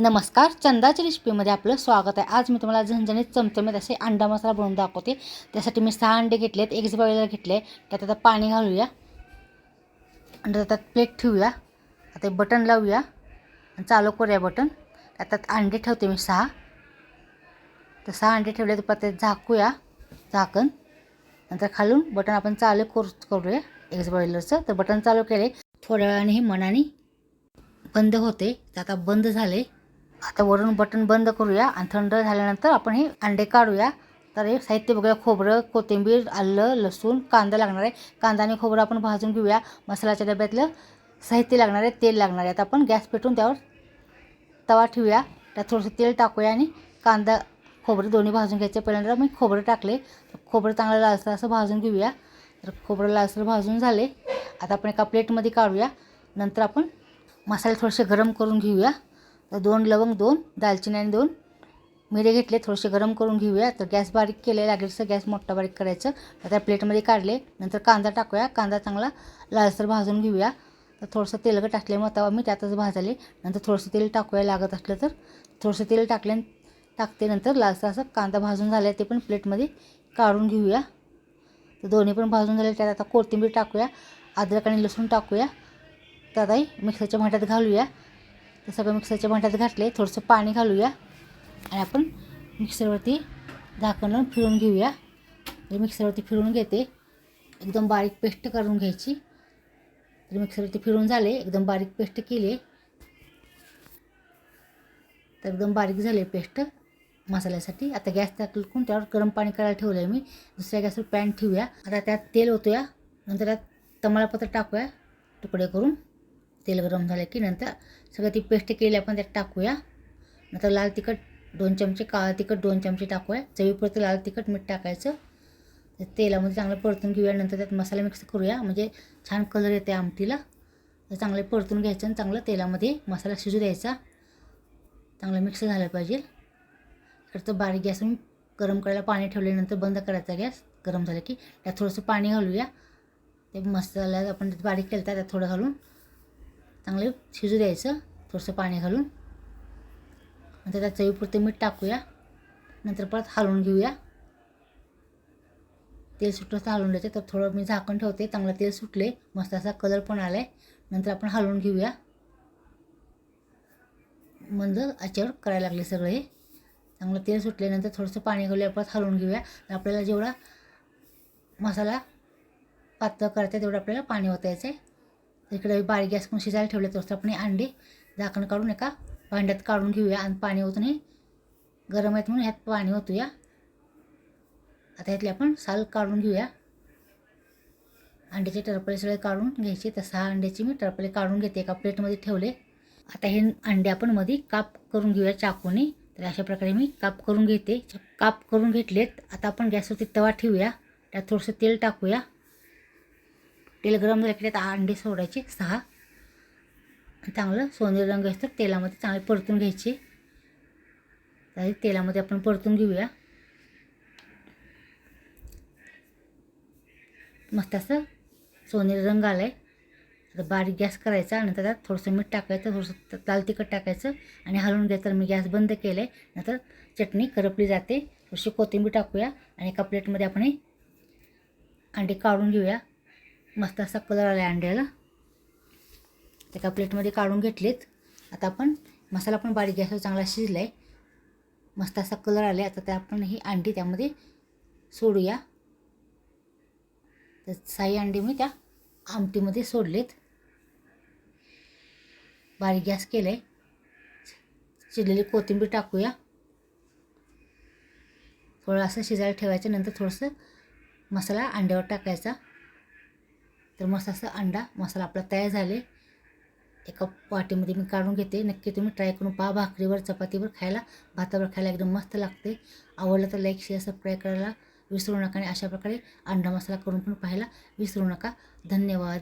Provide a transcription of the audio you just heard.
नमस्कार चंदाच्या रेसिपीमध्ये आपलं स्वागत आहे. आज मी तुम्हाला झणझणीत चमचमीत असे अंडा मसाला बनवून दाखवते. त्यासाठी मी सहा अंडे घेतलेत एक बॉयलर घेतले. त्यात आता पाणी घालूया. आणि त्यात प्लेट ठेवूया. आता बटन लावूया. आणि चालू करूया बटन त्यात अंडे ठेवते मी सहा. तर सहा अंडे ठेवले तर परत ते झाकूया. झाकण. नंतर खालून बटन आपण चालू करू करूया. एक्स बॉयलरचं तर बटन चालू केले. थोड्या वेळाने हे मनाने बंद होते. तर आता बंद झाले. आता वरून बटन बंद करूया आणि थंड झाल्यानंतर आपण हे अंडे काढूया. तर हे साहित्य बघूया खोबरं कोथिंबीर आलं लसूण कांदा लागणार आहे. कांदा आणि खोबरं आपण भाजून घेऊया. मसाल्याच्या डब्यातलं साहित्य लागणार आहे तेल लागणार आहे. आता आपण गॅस पेटून त्यावर तवा ठेवूया. त्यात थोडंसं तेल टाकूया आणि कांदा खोबरं दोन्ही भाजून घ्यायचे. पहिल्यांदा मी खोबरं टाकले. खोबरं चांगलं लालसर असं भाजून घेऊया. तर खोबरं लालसर भाजून झाले. आता आपण एका प्लेटमध्ये काढूया. नंतर आपण मसाले थोडेसे गरम करून घेऊया. तर दोन लवंग दोन दालचिनी आणि दोन मिरे घेतले. थोडेसे गरम करून घेऊया. तर गॅस बारीक केले लागेल तर गॅस मोठा बारीक करायचं. तर त्या प्लेटमध्ये काढले. नंतर कांदा टाकूया. कांदा चांगला लालसर भाजून घेऊया. तर थोडंसं तेलकं टाकले मग तवा मी त्यातच भाजले. नंतर थोडंसं तेल टाकूया लागत असलं तर. थोडंसं तेल टाकले टाकते नंतर लालसर असं कांदा भाजून झाला ते पण प्लेटमध्ये काढून घेऊया. तर दोन्ही पण भाजून झाले. त्यात आता कोथिंबीर टाकूया. अद्रक आणि लसूण टाकूया. तर आता मिक्सरच्या भांड्यात घालूया. ते सगळं मिक्सरच्या भांड्यात घातले. थोडंसं पाणी घालूया. आणि आपण मिक्सरवरती झाकण लावून फिरून घेऊया. तर मिक्सरवरती फिरून घेते. एकदम बारीक पेस्ट करून घ्यायची. तर मिक्सरवरती फिरून झाले. एकदम बारीक पेस्ट केली. तर एकदम बारीक झाले पेस्ट मसाल्यासाठी. आता गॅस टाकून त्यावर गरम पाणी करायला ठेवलं आहे मी. दुसऱ्या गॅसवर पॅन ठेवूया. आता त्यात तेल होतोया नंतर त्यात तमालापत्र टाकूया. तुकडे करून. तेल गरम झालं की नंतर सगळं ती पेस्ट केली आपण त्यात टाकूया. नंतर लाल तिखट दोन चमचे काळा तिखट दोन चमचे टाकूया. चवीपुरतं लाल तिखट मीठ टाकायचं. तर तेलामध्ये चांगलं परतून घेऊया. नंतर त्यात मसाला मिक्स करूया. म्हणजे छान कलर येते आमटीला. तर चांगलं परतून घ्यायचं आणि चांगलं तेलामध्ये मसाला शिजू द्यायचा. चांगलं मिक्स झालं पाहिजे. इकडचं बारीक गॅस मी गरम करायला पाणी ठेवल्यानंतर बंद करायचा गॅस. गरम झालं की त्यात थोडंसं पाणी घालूया. ते मसाला आपण बारीक केलं त्यात थोडं घालून. चांगले शिजू द्यायचं थोडंसं पाणी घालून. नंतर त्या चवीपुरतं मीठ टाकूया. नंतर परत हलवून घेऊया. तेल सुटलं हलवून द्यायचं तर थोडं मी झाकण ठेवते चांगलं तेल सुटले मस्त असा कलर पण आला आहे नंतर आपण हलवून घेऊया. मंद आच्यावर करायला लागले सगळं हे. चांगलं तेल सुटल्यानंतर थोडंसं पाणी घालूया परत हलवून घेऊया. तर आपल्याला जेवढा मसाला पातळ करायचा तेवढं आपल्याला पाणी ओतायचं आहे. इकडे बारीक गॅस पण शिजायला ठेवले तर आपण अंडे झाकण काढून एका भांड्यात काढून घेऊया आणि पाणी ओतून हे गरम आहेत म्हणून ह्यात पाणी ओतूया. आता ह्यातले आपण साल काढून घेऊया. अंड्याचे टरपले सगळे काढून घ्यायचे. तर सहा अंड्याचे मी टरपले काढून घेते एका प्लेटमध्ये ठेवले. आता हे अंडे आपण मध्ये काप करून घेऊया चाकूने. तर अशा प्रकारे मी काप करून घेते. काप करून घेतलेत. आता आपण गॅसवरती तवा ठेवूया. त्यात थोडंसं तेल टाकूया. तेल गरम झालं की त्यात अंडे सोडायचे सहा. चांगलं सोनेरी रंग असतं तेलामध्ये चांगले परतून घ्यायचे. तर तेलामध्ये आपण परतून घेऊया. मस्त असं सोनेरी रंग आला आहे बारीक गॅस करायचा नंतर त्यात थोडंसं मीठ टाकायचं थोडंसं लाल तिखट टाकायचं आणि हलवून घ्यायचं मी गॅस बंद केलं आहे नंतर चटणी करपली जाते. थोडीशी कोथिंबीर टाकूया आणि एका प्लेटमध्ये आपण अंडे काढून घेऊया. मस्त असा कलर आला आहे अंड्याला. एका प्लेटमध्ये काढून घेतलेत. आता आपण मसाला पण बारीक गॅसवर चांगला शिजला आहे मस्त असा कलर आला आहे आता त्या आपण ही अंडी त्यामध्ये सोडूया. तर साई अंडी मी त्या आमटीमध्ये सोडलेत. बारीक गॅस केलं आहे शिजलेली कोथिंबीर टाकूया. थोडं असं शिजायला ठेवायचं. नंतर थोडंसं मसाला अंड्यावर टाकायचा. तर मस्त असं अंडा मसाला आपला तयार झाले. एका वाटीमध्ये मी काढून घेते. नक्की तुम्ही ट्राय करून पहा. भाकरीवर चपातीवर खायला भातावर खायला एकदम मस्त लागते. आवडलं तर लाईक शेअर सबस्क्राईब करायला विसरू नका आणि अशा प्रकारे अंडा मसाला करून पण पाहायला विसरू नका. धन्यवाद.